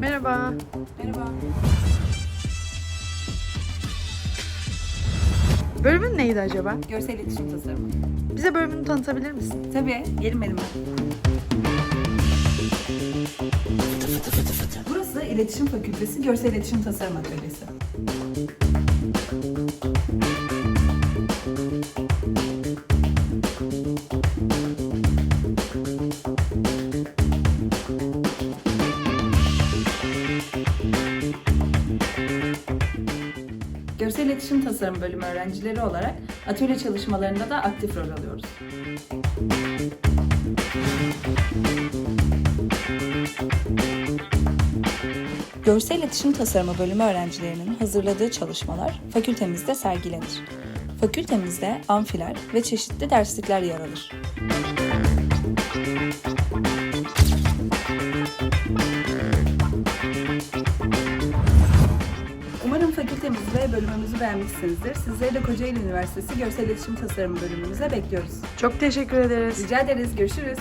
Merhaba. Merhaba. Bölümün neydi acaba? Görsel iletişim tasarımı. Bize bölümünü tanıtabilir misin? Tabii, gelin benimle. Burası İletişim Fakültesi Görsel İletişim Tasarım Atölyesi. Görsel İletişim Tasarım bölümü öğrencileri olarak atölye çalışmalarında da aktif rol alıyoruz. Görsel İletişim Tasarımı bölümü öğrencilerinin hazırladığı çalışmalar fakültemizde sergilenir. Fakültemizde amfiler ve çeşitli derslikler yer alır. Umarım fakültemizi ve bölümümüzü beğenmişsinizdir. Sizleri de Kocaeli Üniversitesi Görsel İletişim Tasarımı bölümümüze bekliyoruz. Çok teşekkür ederiz. Rica ederiz. Görüşürüz.